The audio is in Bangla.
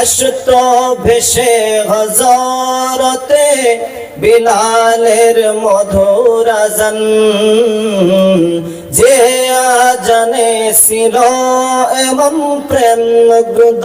আসত ভেসে হজরতে বিলালের মধুর আজান। যে জানে ছিল এমন প্রেম গুদ